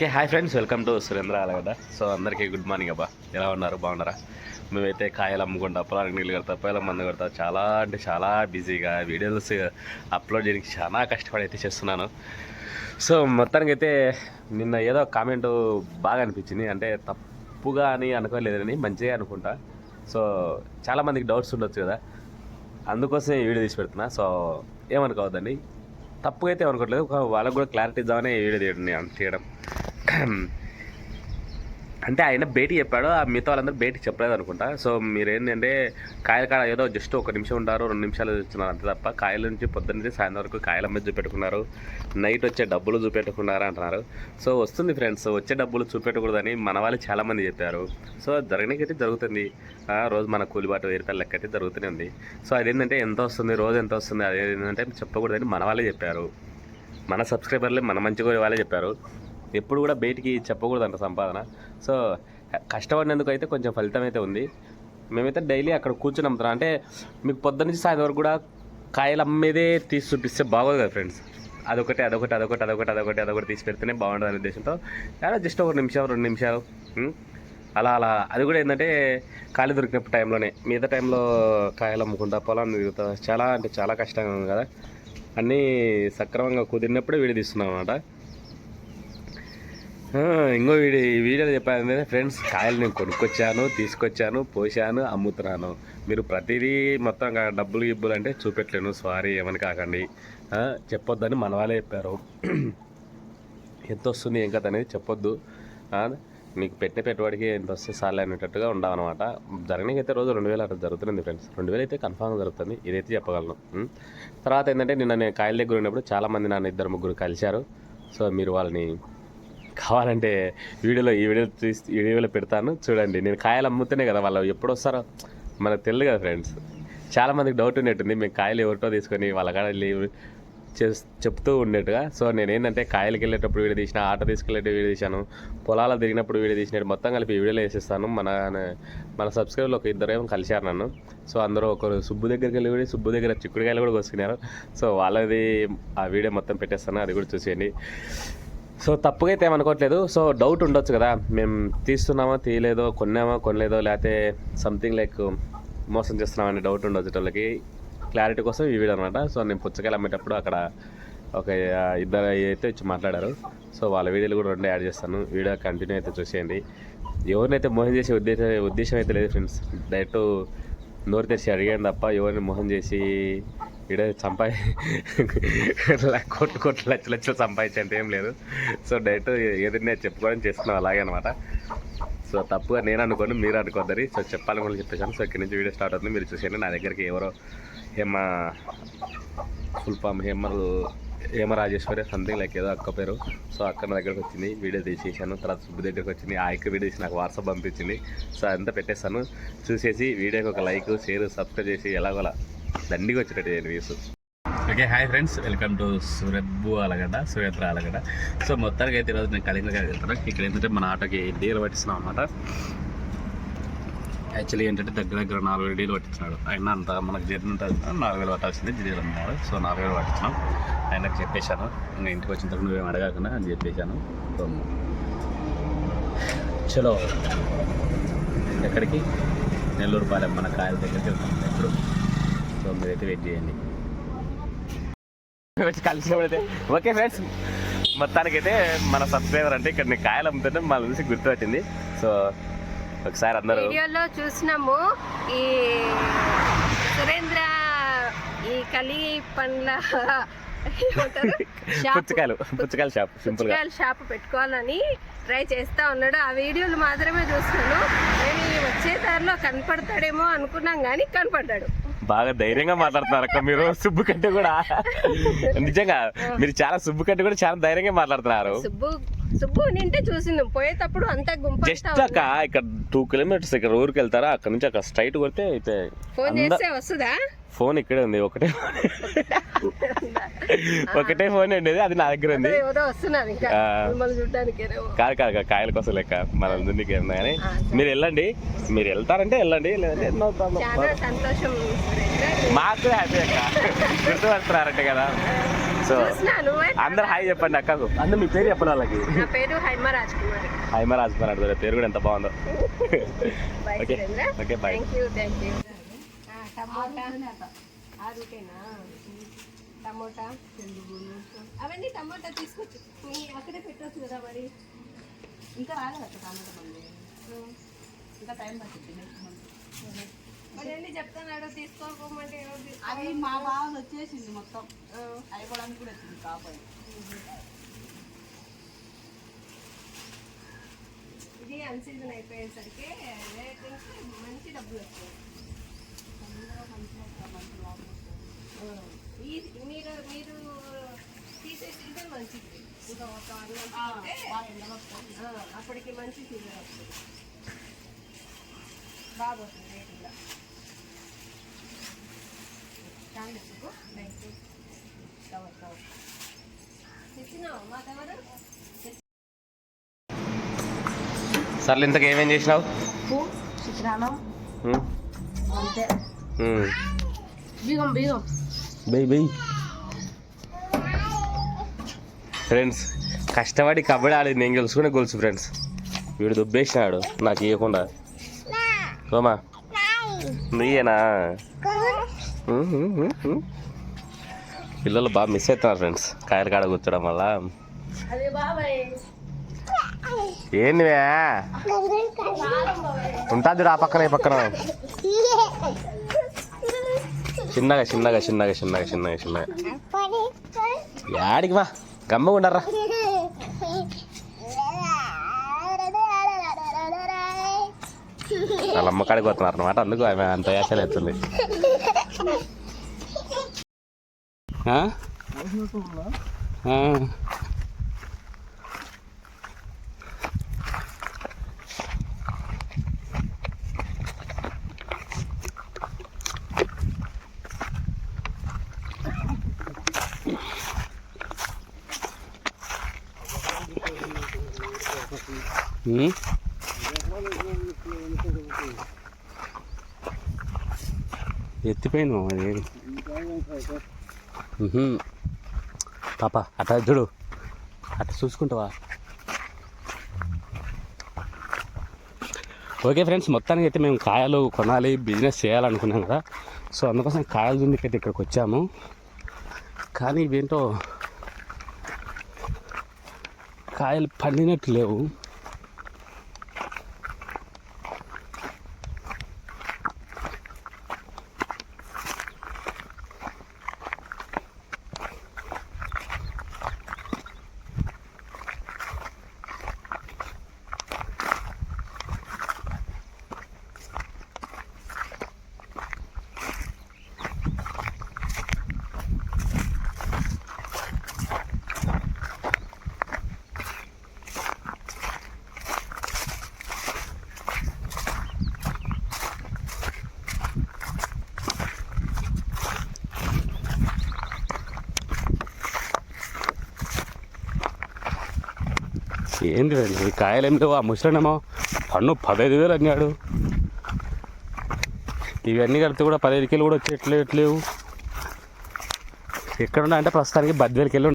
Okay hi friends. Welcome to Surendra Alagadda so అందరికీ good morning అబ్బా. ఎలా ఉన్నారు? బాగున్నారా? మేమైతే కాయలు అమ్ముకుంటా పొలానికి నీళ్ళు కడతా పొలం మందు కడతా. చాలా అంటే చాలా బిజీగా వీడియోస్ అప్లోడ్ చేయడానికి చాలా కష్టపడి అయితే చేస్తున్నాను. సో మొత్తానికి అయితే నిన్న ఏదో కామెంట్ బాగా అనిపించింది. అంటే తప్పుగా అని అనుకోలేదని మంచిగా అనుకుంటా. సో చాలామందికి డౌట్స్ ఉండొచ్చు కదా. అందుకోసం వీడియో తీసి పెడుతున్నా సో ఏమనుకోవద్దండి. తప్పుగా అయితే అనుకోవట్లేదు వాళ్ళకి వాళ్ళకు కూడా క్లారిటీ ఇద్దామని వీడియో తీయడం తీయడం. అంటే ఆయన భేటీ చెప్పాడు ఆ మిగతా వాళ్ళందరూ భేటీ చెప్పలేదు అనుకుంటా. సో మీరు ఏంటంటే కాయల కాడ ఏదో జస్ట్ ఒక నిమిషం ఉంటారు రెండు నిమిషాలు చూస్తున్నారు అంతే తప్ప కాయల నుంచి పొద్దున్నే నుంచి సాయంత్రం వరకు కాయల మీద చూపెట్టుకున్నారు నైట్ వచ్చే డబ్బులు చూపెట్టుకున్నారు అంటున్నారు. సో వస్తుంది ఫ్రెండ్స్ వచ్చే డబ్బులు చూపెట్టకూడదని మన వాళ్ళు చాలామంది చెప్పారు. సో జరగనికైతే జరుగుతుంది. రోజు మన కూలిబాటు వెయ్యి లెక్క అయితే జరుగుతూనే ఉంది. సో అదేంటంటే ఎంత వస్తుంది రోజు ఎంత వస్తుంది అదేంటంటే చెప్పకూడదని మన వాళ్ళే చెప్పారు. మన సబ్స్క్రైబర్లే మన మంచి వాళ్ళే చెప్పారు. ఎప్పుడు కూడా బయటికి చెప్పకూడదంట సంపాదన. సో కష్టపడినందుకు అయితే కొంచెం ఫలితం అయితే ఉంది. మేమైతే డైలీ అక్కడ కూర్చొని అమ్ముతున్నాం అంటే మీకు పొద్దు నుంచి సాయంత్రం వరకు కూడా కాయలు అమ్మేదే తీసి చూపిస్తే బాగోదు కదా ఫ్రెండ్స్. అదొకటి అదొకటి అదొకటి అదొకటి అదొకటి అదొకటి తీసి పెడితేనే బాగుంటుంది అనే ఉద్దేశంతో. జస్ట్ ఒక నిమిషం రెండు నిమిషాలు అలా అలా. అది కూడా ఏంటంటే ఖాళీ దొరికినప్పుడు టైంలోనే. మిగతా టైంలో కాయలు అమ్ముకుంటా పొలాన్ని తిరుగుతా. చాలా అంటే చాలా కష్టంగా ఉంది కదా. అన్నీ సక్రమంగా కుదిరినప్పుడే వీడియో తీస్తున్నాం అనమాట ఇంకో వీడియో ఈ వీడియోలో చెప్పాలంటే ఫ్రెండ్స్ కాయలు నేను కొనుక్కొచ్చాను తీసుకొచ్చాను పోసాను అమ్ముతున్నాను. మీరు ప్రతిదీ మొత్తం డబ్బులు గిబ్బులు అంటే చూపెట్టలేను సారీ ఏమని కాకండి. చెప్పొద్దని మన వాళ్ళే చెప్పారు. ఎంత వస్తుంది ఏం కథ అనేది చెప్పొద్దు. మీకు పెట్టే పెట్టుబడికి ఎంత వస్తే సార్లు అనేటట్టుగా ఉండవన్నమాట. జరగనికైతే అయితే రోజు రెండు వేలు అట్లా జరుగుతుంది ఫ్రెండ్స్ రెండు వేలు అయితే కన్ఫామ్గా జరుగుతుంది ఇదైతే చెప్పగలను. తర్వాత ఏంటంటే నిన్న నేను కాయల దగ్గర ఉన్నప్పుడు చాలామంది నన్ను ఇద్దరు ముగ్గురు కలిశారు. సో మీరు వాళ్ళని కావాలంటే వీడియోలో ఈ వీడియో తీసి వీడియోలో పెడతాను. చూడండి నేను కాయలు అమ్ముతూనే కదా వాళ్ళు ఎప్పుడు వస్తారో. మనకు తెలియదు కదా ఫ్రెండ్స్. చాలా మందికి డౌట్ ఉండేట్టుంది. మేము కాయలు ఎవరితో తీసుకొని వాళ్ళ కాడ చెప్తూ ఉండేట్టుగా. సో నేను ఏంటంటే కాయలకి వెళ్ళేటప్పుడు వీడియో తీసిన ఆటో తీసుకెళ్ళేటప్పుడు వీడియో తీశాను. పొలాలు తిరిగినప్పుడు వీడియో తీసినట్టు మొత్తం కలిపి వీడియోలో వేసేస్తాను. మన మన సబ్స్క్రైబర్లు ఒక ఇద్దరు ఏమో కలిశారు నన్ను. సో అందరూ ఒకరు సుబ్బు దగ్గరికి వెళ్ళి కూడా సుబ్బు దగ్గర చిక్కుడుకాయలు కూడా కోసుకున్నారు. సో వాళ్ళది ఆ వీడియో మొత్తం పెట్టేస్తాను. అది కూడా చూసేయండి. సో తప్పుగా అయితే ఏమనుకోవట్లేదు. సో డౌట్ ఉండొచ్చు కదా. మేము తీస్తున్నామా తీయలేదో కొన్నామా కొనలేదో లేకపోతే సంథింగ్ లైక్ మోసం చేస్తున్నామని డౌట్ ఉండొచ్చు వాళ్ళకి. క్లారిటీ కోసం ఈ వీడియో అనమాట సో నేను పుచ్చకాయలు అమ్మేటప్పుడు అక్కడ ఒక ఇద్దరు అయితే వచ్చి మాట్లాడారు. సో వాళ్ళ వీడియోలు కూడా రెండు యాడ్ చేస్తాను. వీడియో కంటిన్యూ అయితే చూసేయండి. ఎవరినైతే మోసం చేసే ఉద్దేశం ఉద్దేశం అయితే లేదు ఫ్రెండ్స్ డైరెక్ట్ నోరు తెరిచి అడిగాను తప్ప ఎవరిని మోసం చేసి ఇక్కడ సంపాది కోట్లు కోట్లు లక్షలు లక్షలు సంపాదించేంత ఏం లేదు. సో డైరెక్ట్ ఏదైనా చెప్పుకోవడం చేస్తున్నాం అలాగే అనమాట సో తప్పుగా నేను అనుకోను మీరు అనుకోద్దని సో చెప్పాలని చెప్పేసాను సో ఇక్కడి నుంచి వీడియో స్టార్ట్ అవుతుంది. మీరు చూసేయండి. నా దగ్గరికి ఎవరో Hema full form Hemal Hema Rajeswari something like ఏదో అక్క పేరు. సో అక్క నా దగ్గరకు వచ్చింది. వీడియో తీసేసాను తర్వాత సుబ్బు దగ్గరకు వచ్చింది. ఆ యొక్క వీడియో తీసి నాకు వాట్సాప్ పంపించింది. సో అంతా పెట్టేస్తాను చూసేసి వీడియోకి ఒక లైక్ షేర్ సబ్స్క్రైబ్ చేసి ఎలాగోలా దండిగా వచ్చినట్టు నేను views okay hi friends welcome to సురబ్బు Alagadda Surendra Alagadda so మొత్తానికి అయితే ఈరోజు నేను కలింగగా వెళ్తాను ఇక్కడ ఏంటంటే మన ఆటోకి డీలు పట్టిస్తున్నాం అనమాట యాక్చువల్లీ ఏంటంటే దగ్గర దగ్గర నాలుగు వేలు డీలు పట్టించినాడు. ఆయన అంత మనకు జర్నీ ఉంటుంది. నాలుగు వేలు పట్టాల్సింది డీలు అన్నాడు. సో నాలుగు వేలు పట్టించినాం. ఆయనకు చెప్పేశాను. ఇంకా ఇంటికి వచ్చిన తర్వాత నువ్వేం అడగకుండా అని చెప్పేశాను. చలో. ఎక్కడికి? నెల్లూరు పాలెం మన కాయల దగ్గరికి వెళ్తాం. ఎప్పుడు? సో మీరైతే వెయిట్ చేయండి. వచ్చి కలిసినప్పుడైతే ఓకే ఫ్రెండ్స్ మొత్తానికైతే మన సబ్స్క్రైబర్ అంటే ఇక్కడ నేను కాయలు అమ్ముతుంటే మన చూసి గుర్తు వచ్చింది సో ఒకసారి అందరూ వీడియోలో చూసినాము ఈ సురేంద్ర ఈ కలి పండ్ల. పుచ్చకాయలు పుచ్చకాయల షాప్ సింపుల్ షాప్ పెట్టుకోవాలని ట్రై చేస్తా ఉన్నాడు. ఆ వీడియోలు మాత్రమే చూస్తున్నాను. నేను ఈ వచ్చే దారిలో కనపడతాడేమో అనుకున్నాం కానీ కనపడ్డాడు. బాగా ధైర్యంగా మాట్లాడుతున్నారు అక్క మీరు. సుబ్బు కంటే కూడా. నిజంగా మీరు చాలా సుబ్బు కంటే కూడా చాలా ధైర్యంగా మాట్లాడుతున్నారు. సుబ్బు సుబ్బు నింటే చూసింది. పోయేటప్పుడు అంతా గుంపంతా జస్ట్ అక్క ఇక్కడ టూ కిలోమీటర్స్ ఇక్కడ ఊరికి వెళ్తారా? అక్కడ నుంచి అక్కడ స్ట్రైట్ కొడితే అయితే ఫోన్ చేస్తే వస్తుందా? ఫోన్ ఇక్కడే ఉంది ఒకటే ఒకటే ఫోన్ ఉండేది అది నా దగ్గర ఉంది. కాదు కాదు కాయల కోసం లెక్క. మన దున్నికి ఏమన్నా కానీ. మీరు వెళ్ళండి. మీరు వెళ్తారంటే వెళ్ళండి లేదంటే మాకు హ్యాపీ అక్క. గుర్తుపడుతున్నారంటే కదా. సో అందరు హాయ్ చెప్పండి అక్కకు అందరు మీ పేరు చెప్పండి వాళ్ళకి. పేరు హైమ రాజ్ కుమార్ హాయ్ మా రాజకుమార్ అడుగుతారు పేరు కూడా ఎంత బాగుందో. Bye Okay. సురేంద్ర. టమోటా. ఆ రూటేనా? టమోటా. అవన్నీ టమోటా తీసుకొచ్చి అక్కడే పెట్టవచ్చు కదా మరి. ఇంకా రాలేదు అక్క టమాటా మంది ఇంకా టైం పడుతుంది నెక్స్ట్ మంత్ మరి వెళ్ళి చెప్తున్నాడు తీసుకోకపోమంటే అవి మా బావది వచ్చేసింది మొత్తం. అయిపోవడానికి కూడా వచ్చింది కాపాయి ఇది అన్సీజన్ అయిపోయేసరికి మంచి డబ్బులు వచ్చాయి మీరు మీరు మంచిది ఇంకా ఒక అప్పటికి మంచి సీజన్ వస్తుంది బాగా వస్తుంది రేట్ కవర్ కవర్ తెచ్చినావు మా కవర్ సర్లు ఇంతకు ఏమేం చేసినావు? చిత్రాన్నం. అంతే. బీగం బెయ్ ఫ్రెండ్స్ కష్టపడి కబడ్డీ ఆడి నేను గెలుచుకునే గొలుసు ఫ్రెండ్స్ వీడు దుబ్బేసినాడు నాకు ఇవ్వకుండా సోమా నీయేనా. పిల్లలు బాగా మిస్ అవుతున్నారు ఫ్రెండ్స్ కాయలు కాడ కూర్చోడం వల్ల. అదే బాబాయ్. ఏంది ఉంటుంది ఆ పక్కన ఈ పక్కన. చిన్నగా చిన్నగా చిన్నగా చిన్నగా చిన్నగా చిన్నగా. యాడికి వా గమ్మగా ఉండరా వాళ్ళ అమ్మ కాడికి పోతున్నారు అనమాట అందుకు ఆమె అంత యాసలు ఎత్తుంది ఆ? ఎత్తిపోయింది మామ అది పాప అట్లా చూడు. అట్లా చూసుకుంటావా? ఓకే ఫ్రెండ్స్ మొత్తానికి అయితే మేము కాయలు కొనాలి బిజినెస్ చేయాలనుకున్నాం కదా. సో అందుకోసం కాయల జున్నికి ఇక్కడికి వచ్చాము. కానీ ఇవేంటో కాయలు పండినట్టు లేవు. ఏంది రండి ఈ కాయలు ఏం లేవు? ఆ ముసలినేమో పన్ను పదహైదు వేలు అన్నాడు. ఇవన్నీ కలిపితే కూడా పదహైదు కిలో కూడా వచ్చేట్లేట్లేవు. ఎక్కడ ఉన్నా అంటే ప్రస్తుతానికి బద్వేలకి వెళ్ళి